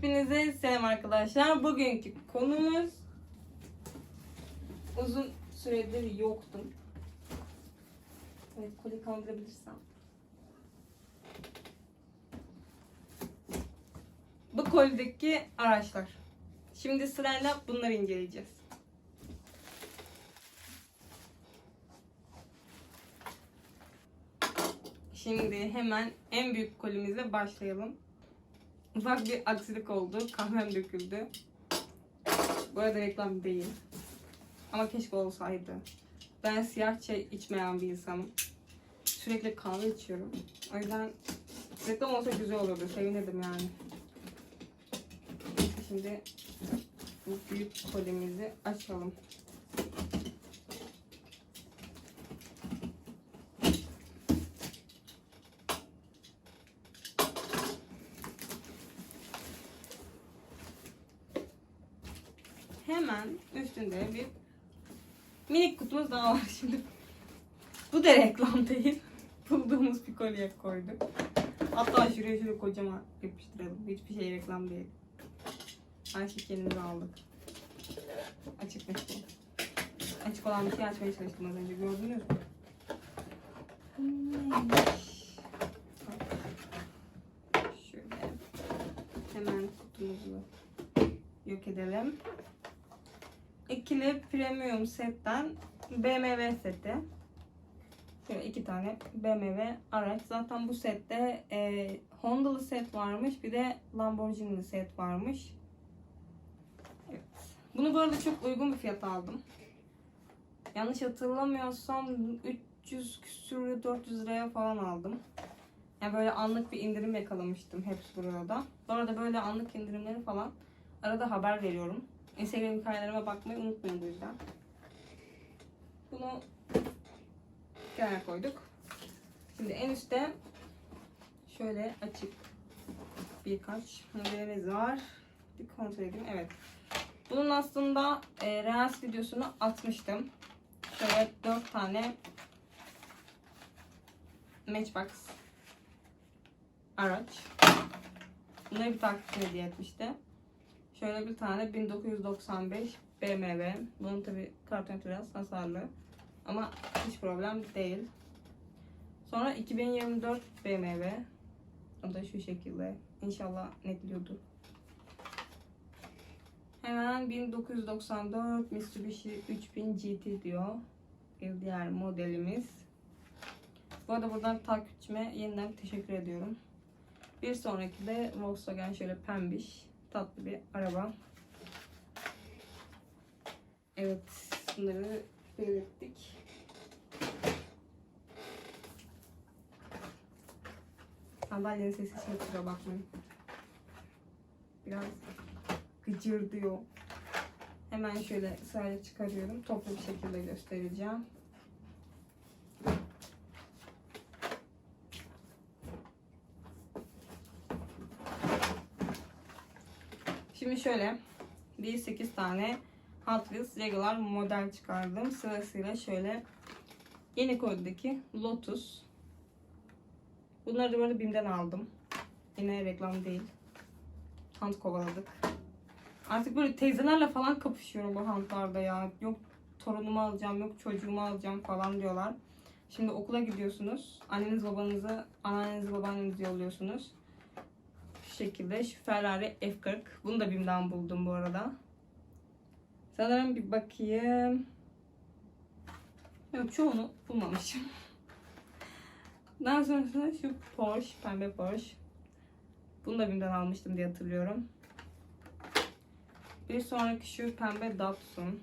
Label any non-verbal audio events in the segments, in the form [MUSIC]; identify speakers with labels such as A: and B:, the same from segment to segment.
A: Hepinize selam arkadaşlar. Bugünkü konumuz uzun süredir yoktum. Evet koli kaldırabilirsem. Bu kolideki araçlar. Şimdi sırayla bunları inceleyeceğiz. Şimdi hemen en büyük kolimizle başlayalım. Ufak bir aksilik oldu. Kahvem döküldü. Bu arada reklam değil. Ama keşke olsaydı. Ben siyah çay içmeyen bir insanım. Sürekli kahve içiyorum. O yüzden reklam olsa güzel olurdu. Sevinirdim yani. Şimdi bu büyük kolimizi açalım. Hemen üstünde bir minik kutumuz daha var [LAUGHS] şimdi. Bu da reklam değil. Bulduğumuz bir kolye koyduk. Hatta şuraya şöyle kocaman yapıştıralım. Hiçbir şey reklam değil. Her şeyi kendimize aldık. Açık şey. Açık olan bir şey açmaya çalıştım az önce. Gördünüz mü? Şöyle. Hemen kutumuzu yok edelim. İkili premium setten BMW seti. Şöyle iki tane BMW araç. Zaten bu sette e, Honda'lı set varmış. Bir de Lamborghini'li set varmış. Evet. Bunu bu arada çok uygun bir fiyata aldım. Yanlış hatırlamıyorsam 300 küsür 400 liraya falan aldım. Yani böyle anlık bir indirim yakalamıştım hepsi burada. Bu arada böyle anlık indirimleri falan arada haber veriyorum. Instagram hikayelerime bakmayı unutmayın bu yüzden. Bunu kenara koyduk. Şimdi en üstte şöyle açık birkaç modelimiz var. Bir kontrol edeyim. Evet. Bunun aslında e, Reels videosunu atmıştım. Şöyle 4 tane Matchbox araç. Bunları bir takipçi hediye etmişti. Şöyle bir tane 1995 BMW. Bunun tabi karton biraz hasarlı. Ama hiç problem değil. Sonra 2024 BMW. O da şu şekilde. İnşallah netliyordur. Hemen 1994 Mitsubishi 3000 GT diyor. Bir diğer modelimiz. Bu arada buradan takipçime yeniden teşekkür ediyorum. Bir sonraki de Volkswagen şöyle pembiş tatlı bir araba. Evet, bunları belirttik. Sandalyenin sesi için kusura bakmayın. Biraz gıcır diyor. Hemen şöyle sırayla çıkarıyorum. Toplu bir şekilde göstereceğim. Şöyle bir 8 tane Hot Wheels regular model çıkardım. Sırasıyla şöyle yeni koydaki Lotus. Bunları da böyle BİM'den aldım. Yine reklam değil. Hant kovaladık. Artık böyle teyzelerle falan kapışıyorum bu hantlarda ya. Yok torunumu alacağım, yok çocuğumu alacağım falan diyorlar. Şimdi okula gidiyorsunuz. Anneniz babanızı, anneannenizi babaannenizi yolluyorsunuz. Şekilde şu Ferrari F40. Bunu da BİM'den buldum bu arada. Sanırım bir bakayım. Yok çoğunu bulmamışım. [LAUGHS] Daha sonrasında şu Porsche, pembe Porsche. Bunu da BİM'den almıştım diye hatırlıyorum. Bir sonraki şu pembe Datsun.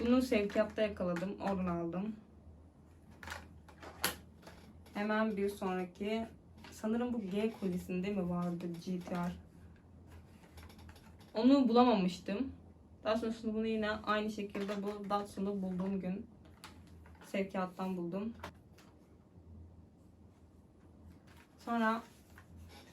A: Bunu sevkiyatta yakaladım. Oradan aldım. Hemen bir sonraki sanırım bu G kolisinde mi vardı GTR? Onu bulamamıştım. Daha sonrasında bunu yine aynı şekilde bu Datsun'u bulduğum gün sevkiyattan buldum. Sonra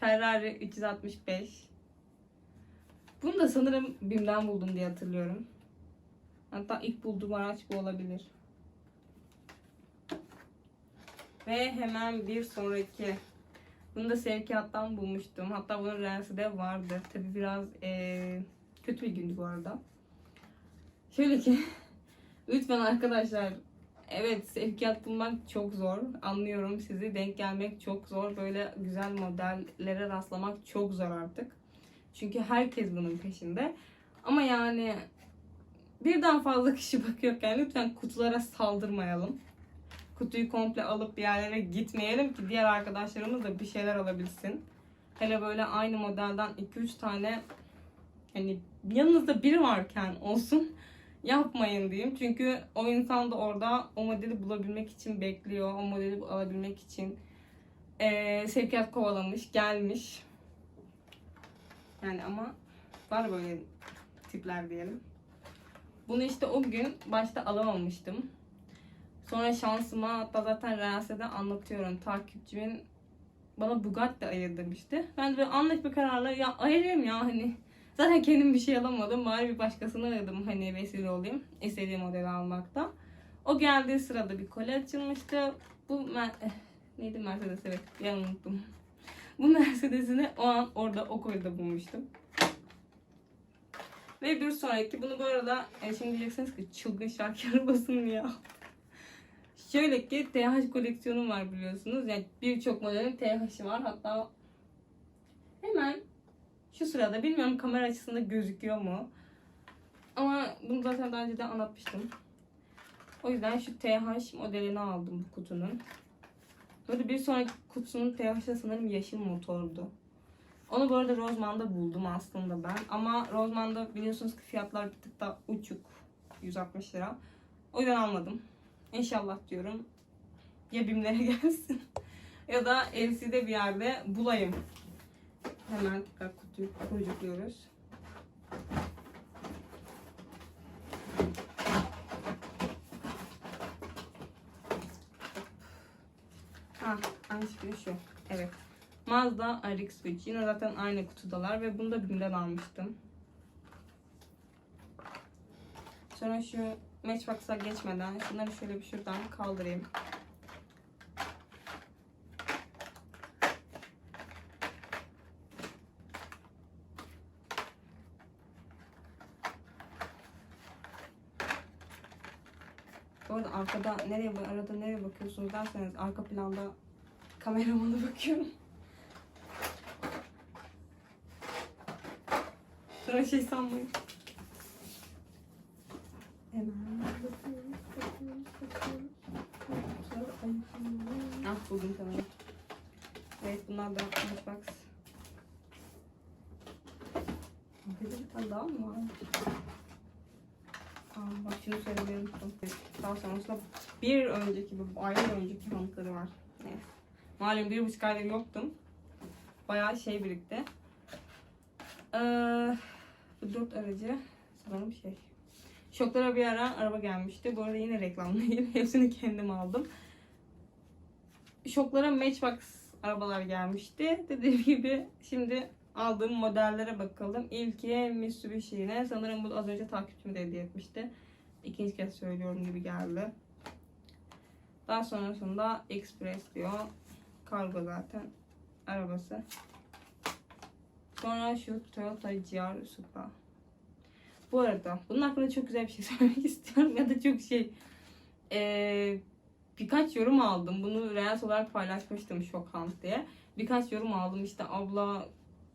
A: Ferrari 365. Bunu da sanırım BİM'den buldum diye hatırlıyorum. Hatta ilk bulduğum araç bu olabilir. Ve hemen bir sonraki Bunu da sevkiyattan bulmuştum. Hatta bunun rensi de vardı. Tabi biraz eee, kötü bir gündü bu arada. Şöyle ki [LAUGHS] lütfen arkadaşlar evet sevkiyat bulmak çok zor. Anlıyorum sizi. Denk gelmek çok zor. Böyle güzel modellere rastlamak çok zor artık. Çünkü herkes bunun peşinde. Ama yani birden fazla kişi [LAUGHS] bakıyorken lütfen kutulara saldırmayalım. Kutuyu komple alıp bir yerlere gitmeyelim ki diğer arkadaşlarımız da bir şeyler alabilsin. Hele böyle aynı modelden 2-3 tane hani yanınızda biri varken olsun [LAUGHS] yapmayın diyeyim. Çünkü o insan da orada o modeli bulabilmek için bekliyor. O modeli alabilmek için eee sevkiyat kovalamış, gelmiş. Yani ama var böyle tipler diyelim. Bunu işte o gün başta alamamıştım. Sonra şansıma hatta zaten Reels'e de anlatıyorum. Takipçimin bana Bugatti ayır demişti. Ben de böyle anlık bir kararla ya ayırayım ya hani. Zaten kendim bir şey alamadım. Bari bir başkasını aradım hani vesile olayım. istediğim modeli almakta. O geldiği sırada bir kolye açılmıştı. Bu Mer- eh, neydi Mercedes evet an unuttum. [LAUGHS] Bu Mercedes'ini o an orada o kolyede bulmuştum. Ve bir sonraki bunu bu arada e, şimdi diyeceksiniz ki çılgın şarkı [LAUGHS] arabası mı ya? Şöyle ki TH koleksiyonum var biliyorsunuz. Yani birçok modelin TH'ı var. Hatta hemen şu sırada bilmiyorum kamera açısında gözüküyor mu? Ama bunu zaten daha önce de anlatmıştım. O yüzden şu TH modelini aldım bu kutunun. Böyle bir sonraki kutusunun TH'ı sanırım yeşil motordu. Onu bu arada Rozman'da buldum aslında ben. Ama Rozman'da biliyorsunuz ki fiyatlar bir tık daha uçuk. 160 lira. O yüzden almadım. İnşallah diyorum. Ya BİM'lere [LAUGHS] gelsin. ya da LC'de bir yerde bulayım. Hemen tekrar kutuyu kucukluyoruz. Ha, aynı şekilde şu. Evet. Mazda RX-3. Yine zaten aynı kutudalar ve bunu da BİM'den almıştım. Sonra şu Matchbox'a geçmeden şunları şöyle bir şuradan kaldırayım. Bu arada arkada nereye arada nereye bakıyorsunuz derseniz arka planda kameramana [LAUGHS] bakıyorum. Sonra şey sanmayın. Hemen bakıyoruz, bakıyoruz, bakıyoruz. Sonra ayıklayalım. Ah buldum tamam. Evet bunlar da Matchbox. Bir de bir tane daha mı var? Aa, bak şunu söylemeyi unuttum. Daha sonrasında bir önceki, aylar önceki hantları var. Neyse. Malum bir buçuk aydır yoktum. Bayağı şey birikti. Ee, bu dört aracı sanırım şey. Şoklara bir ara araba gelmişti. Bu arada yine reklam değil. [LAUGHS] Hepsini kendim aldım. Şoklara Matchbox arabalar gelmişti. Dediğim gibi şimdi aldığım modellere bakalım. İlki Mitsubishi yine. Sanırım bu az önce takipçim de hediye etmişti. İkinci kez söylüyorum gibi geldi. Daha sonrasında Express diyor. Kargo zaten arabası. Sonra şu Toyota GR Supra. Bu arada bunun hakkında çok güzel bir şey [LAUGHS] söylemek istiyorum ya da çok şey eee, birkaç yorum aldım. Bunu Reels olarak paylaşmıştım Şokhant diye. Birkaç yorum aldım işte abla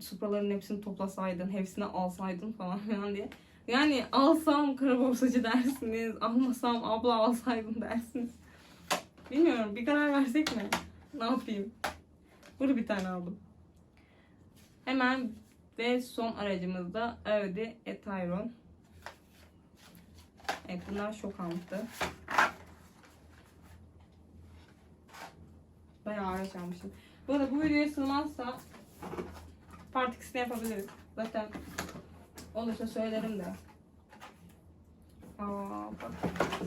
A: Supraların hepsini toplasaydın, hepsini alsaydın falan [LAUGHS] filan diye. Yani alsam kara borsacı dersiniz, almasam abla alsaydın dersiniz. Bilmiyorum bir karar versek mi? Ne yapayım? Bunu bir tane aldım. Hemen ve son aracımız da Audi e-tron. Evet bunlar şok almıştı. Bayağı araç almışım. Bu arada bu videoya sığmazsa part ikisini yapabiliriz. Zaten olursa söylerim de. Aa bak.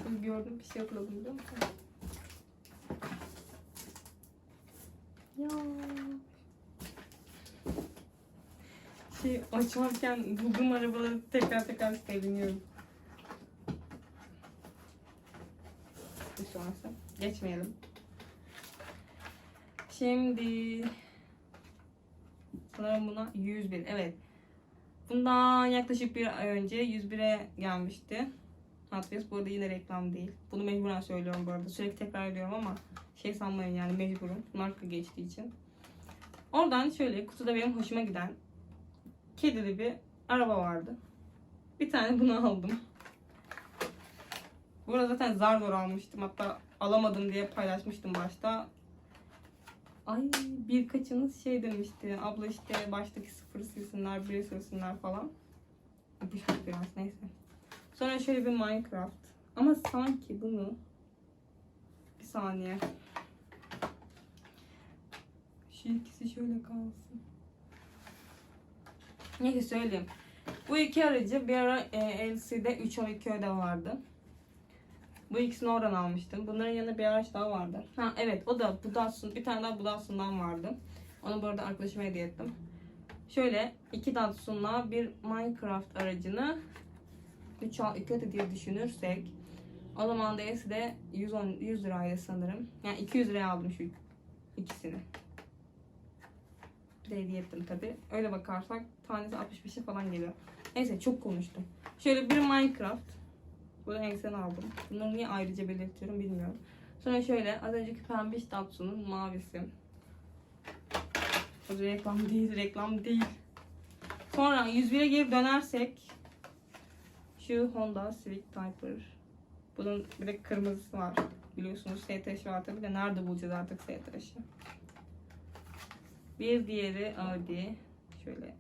A: Şimdi gördüm bir şey yokladım biliyor musun? Ya. Şey açarken bulduğum arabaları tekrar tekrar seviniyorum. Bir. Geçmeyelim. Şimdi Sanırım buna 101. Evet. Bundan yaklaşık bir ay önce 101'e gelmişti. Wheels bu arada yine reklam değil. Bunu mecburen söylüyorum bu arada. Sürekli tekrar ediyorum ama şey sanmayın yani mecburum. Marka geçtiği için. Oradan şöyle kutuda benim hoşuma giden kedili bir araba vardı. Bir tane bunu aldım. Bu arada zaten zar zor almıştım. Hatta alamadım diye paylaşmıştım başta. Ay birkaçınız şey demişti. Abla işte baştaki sıfır silsinler, bir silsinler falan. Yapışmış biraz neyse. Sonra şöyle bir Minecraft. Ama sanki bunu bir saniye. Şu ikisi şöyle kalsın. Neyse söyleyeyim. Bu iki aracı bir ara e, LC'de 312 öde vardı. Bu ikisini oradan almıştım. Bunların yanında bir araç daha vardı. Ha evet o da Datsun. Bir tane daha bu Datsun'dan vardı. Onu bu arada arkadaşıma hediye ettim. Şöyle iki Datsun'la bir Minecraft aracını 3 al 2 öde diye düşünürsek o zaman DS de 110 100 liraydı sanırım. Yani 200 liraya aldım şu ikisini. De hediye ettim tabi. Öyle bakarsak tanesi 65'e falan geliyor. Neyse çok konuştum. Şöyle bir Minecraft. Bunu eksen aldım. Bunları niye ayrıca belirtiyorum bilmiyorum. Sonra şöyle az önceki pembiş Datsun'un mavisi. O reklam değil, reklam değil. Sonra 101'e geri dönersek şu Honda Civic Type-R. Bunun bir de kırmızısı var. Biliyorsunuz STŞ var tabii de nerede bulacağız artık STŞ'i? Bir diğeri Audi. Şöyle.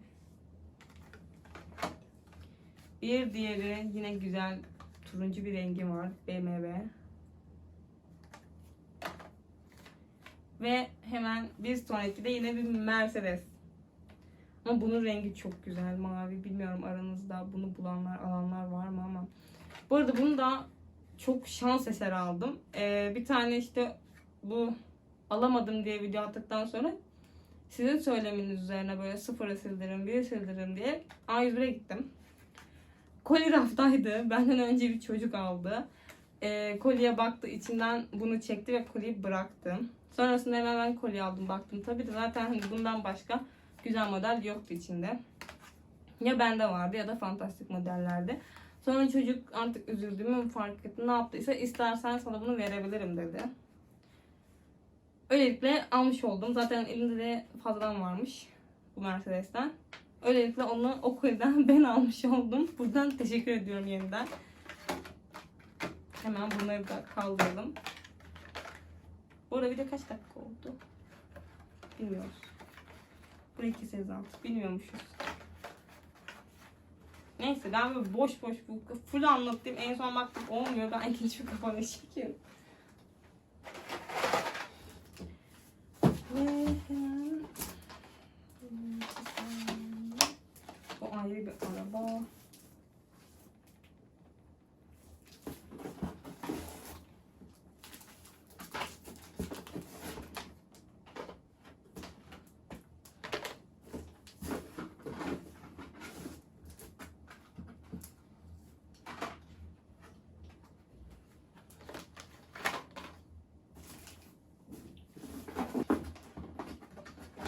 A: Bir diğeri yine güzel turuncu bir rengi var. BMW. Ve hemen bir sonraki de yine bir Mercedes. Ama bunun rengi çok güzel. Mavi. Bilmiyorum aranızda bunu bulanlar, alanlar var mı ama. Bu arada bunu da çok şans eseri aldım. Ee, bir tane işte bu alamadım diye video attıktan sonra sizin söyleminiz üzerine böyle sıfıra sildirin, bir sildirin diye A101'e gittim. Koli raftaydı. [LAUGHS] Benden önce bir çocuk aldı. Ee, kolye baktı, içinden bunu çekti ve koliyi bıraktım. Sonrasında hemen ben kolye aldım, baktım. Tabii de zaten hani bundan başka güzel model yoktu içinde. Ya bende vardı ya da fantastik modellerde. Sonra çocuk artık üzüldüğümü fark etti. Ne yaptıysa istersen sana bunu verebilirim dedi. Öylelikle almış oldum. Zaten elimde de fazladan varmış bu Mercedes'ten. Öylelikle onu o koliden [LAUGHS] ben almış oldum. Buradan teşekkür ediyorum yeniden. Hemen bunları da kaldıralım. Bu arada de kaç dakika oldu? Bilmiyoruz. Buraya keseriz artık. Bilmiyormuşuz. Neyse ben böyle boş boş bu full anlattım. En son baktım olmuyor. Ben ikinci bir kapanış çekiyorum. Ve hemen bu ayrı bir araba.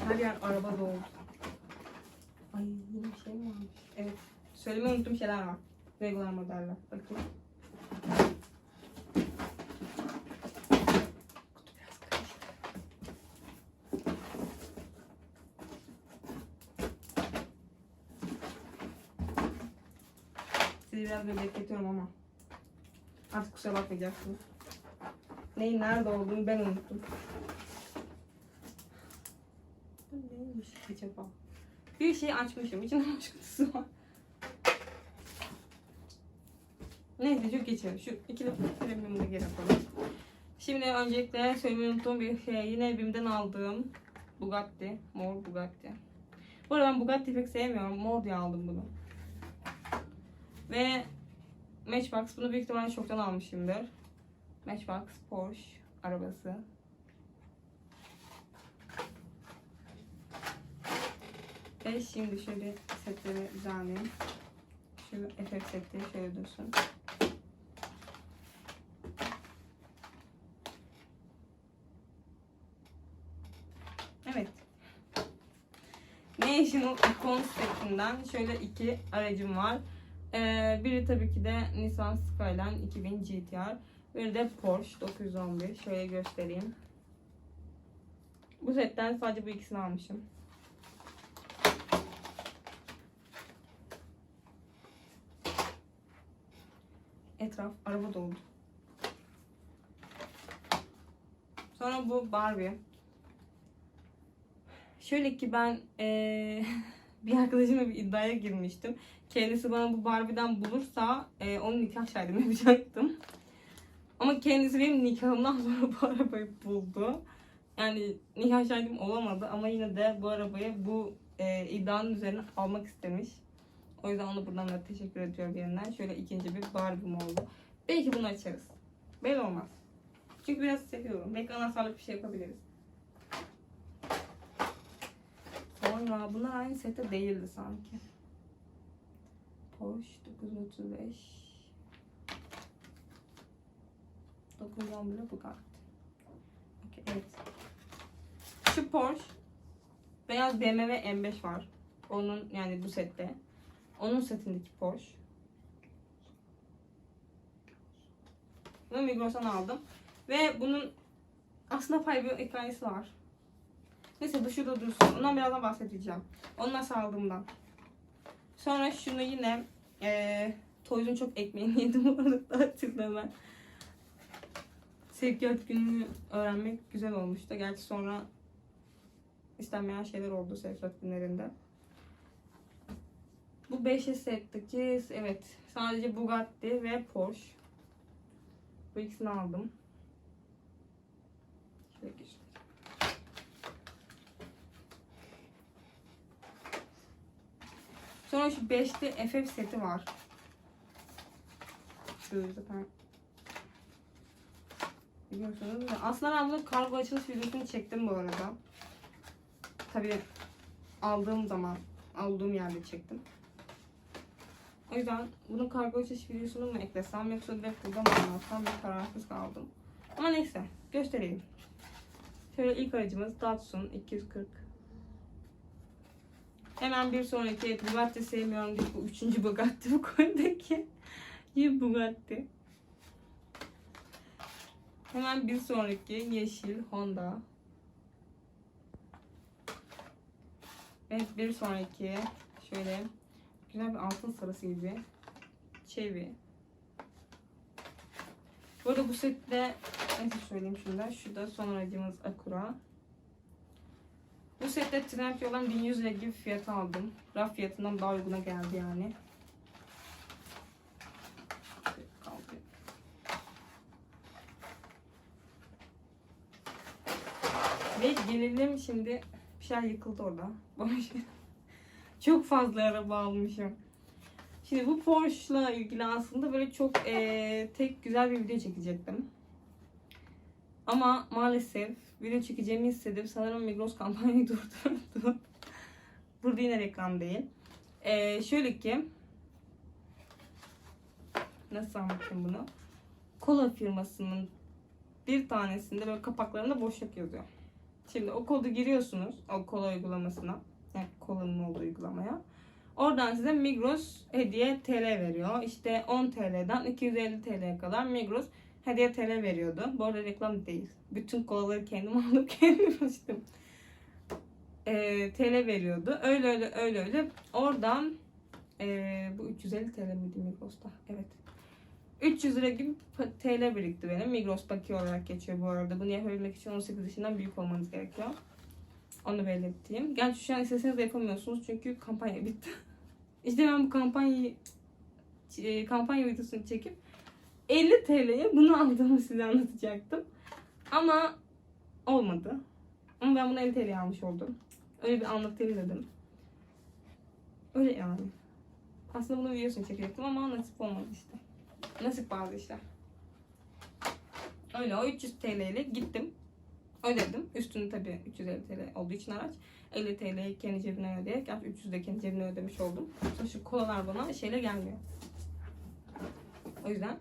A: Her yer araba doldu. Ay yine bir şey mi varmış? Evet. Söylemeyi unuttuğum şeyler var. Regular modeller. Bakayım. Sizi biraz böyle bekletiyorum ama. Artık kusura bakmayacaksınız. Neyin nerede olduğunu ben unuttum. Neymiş acaba? Bir şey açmışım. İçinde boş kutusu var. Neyse çok geçelim. Şu ikili premium'u geri koyalım. Şimdi öncelikle söylemeyi unuttuğum bir şey. Yine BİM'den aldığım Bugatti. Mor Bugatti. Bu arada ben Bugatti pek sevmiyorum. Mor diye aldım bunu. Ve Matchbox. Bunu büyük ihtimalle çoktan almışımdır. Matchbox Porsche arabası. Ve şimdi şöyle setleri düzenleyeyim. Şu efekt seti şöyle dursun. National Icon setinden şöyle iki aracım var. Ee, biri tabii ki de Nissan Skyline 2000 GTR. Biri de Porsche 911. Şöyle göstereyim. Bu setten sadece bu ikisini almışım. Etraf araba doldu. Sonra bu Barbie. Şöyle ki ben eee, [LAUGHS] bir arkadaşımla bir iddiaya girmiştim. Kendisi bana bu Barbie'den bulursa eee, onun nikah şahidim [LAUGHS] yapacaktım. Ama kendisi benim nikahımdan [LAUGHS] sonra bu arabayı buldu. Yani nikah şahidim olamadı ama yine de bu arabayı bu eee, iddianın üzerine almak istemiş. O yüzden ona buradan da teşekkür ediyorum yeniden. Şöyle ikinci bir Barbie'm oldu. Belki bunu açarız. Belli olmaz. Çünkü biraz seviyorum. Belki anahtarlık bir şey yapabiliriz. Sonra bunlar aynı sette değildi sanki. Porsche 935 911 Bugatti. Okey, evet. Şu Porsche beyaz BMW M5 var. Onun yani bu sette. Onun setindeki Porsche. Bunu Migros'tan aldım. Ve bunun aslında bir hikayesi var. Neyse bu şurada dursun. Ondan birazdan bahsedeceğim. Onu nasıl aldığımdan. Sonra şunu yine eee Toys'un çok ekmeğini [LAUGHS] yedim arada tatilde ben. Sevkiyat gününü öğrenmek güzel olmuştu. Gerçi sonra istenmeyen şeyler oldu sevkiyat günlerinde. Bu 5 setteki evet sadece Bugatti ve Porsche. Bu ikisini aldım. Şöyle göstereyim. Sonra şu 5'li FF seti var. Şu zaten biliyorsunuz. da. Aslında ben bunun kargo açılış videosunu çektim bu arada. Tabii aldığım zaman, aldığım yerde çektim. O yüzden bunun kargo açılış videosunu mu eklesem yoksa direkt burada mı anlatsam bir kararsız kaldım. Ama neyse göstereyim. Şöyle ilk aracımız Datsun 240. Hemen bir sonraki Bugatti sevmiyorum diye bu üçüncü Bugatti bu konudaki. [LAUGHS] Yine Bugatti. Hemen bir sonraki yeşil Honda. Evet bir sonraki şöyle güzel bir altın sarısı gibi Chevy. Bu arada bu sette neyse söyleyeyim şunu Şu da son aracımız Acura. Bu sette Trendyol'dan 1100 lira gibi fiyat aldım. Raf fiyatından daha uyguna geldi yani. Ve gelelim şimdi bir şey yıkıldı orada. Boş. [LAUGHS] çok fazla araba almışım. Şimdi bu Porsche'la ilgili aslında böyle çok eee, tek güzel bir video çekecektim. Ama maalesef video çekeceğimi hissedip sanırım Migros kampanyayı [LAUGHS] durdurdu. Burada yine reklam değil. Ee, şöyle ki nasıl anlatayım bunu? Kola firmasının bir tanesinde böyle kapaklarında boşluk yazıyor. Şimdi o kodu giriyorsunuz o kola uygulamasına. Yani kolanın olduğu uygulamaya. Oradan size Migros hediye TL veriyor. İşte 10 TL'den 250 TL'ye kadar Migros hediye TL veriyordu. Bu arada reklam değil. Bütün kolaları kendim [LAUGHS] aldım kendim içtim. Ee, TL veriyordu. Öyle öyle öyle öyle. Oradan ee, bu 350 TL miydi Migros'ta? Evet. 300 lira gibi TL birikti benim. Migros bakiye olarak geçiyor bu arada. Bunu yapabilmek için 18 yaşından büyük olmanız gerekiyor. Onu belirteyim. Gerçi şu an isteseniz de yapamıyorsunuz çünkü kampanya bitti. [LAUGHS] işte ben bu kampanyayı e, kampanya videosunu çekip 50 TL'ye bunu aldığımı size anlatacaktım. Ama olmadı. Ama ben bunu 50 TL'ye almış oldum. Öyle bir anlatayım dedim. Öyle yani. Aslında bunun videosunu çekecektim ama nasip olmadı işte. Nasip bazı işler. Öyle o 300 TL ile gittim. Ödedim. Üstünü tabii 350 TL olduğu için araç. 50 TL'yi kendi cebine ödeyerek, gerçi 300 de kendi cebine ödemiş oldum. Sonra şu kolalar bana şeyle gelmiyor. O yüzden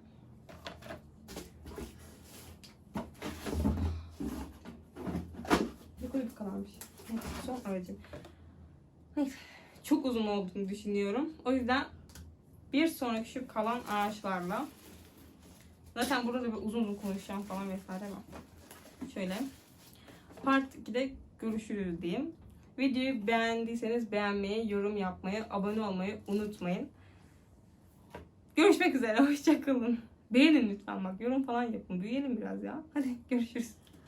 A: Kalanmış. Neyse, Son aracım. çok uzun olduğunu düşünüyorum. O yüzden bir sonraki şu kalan ağaçlarla zaten burada bir uzun uzun konuşacağım falan vesaire var. Şöyle part 2'de görüşürüz diyeyim. Videoyu beğendiyseniz beğenmeyi, yorum yapmayı, abone olmayı unutmayın. Görüşmek üzere. [LAUGHS] Hoşçakalın. Beğenin lütfen bak. Yorum falan yapın. Büyüyelim biraz ya. Hadi görüşürüz.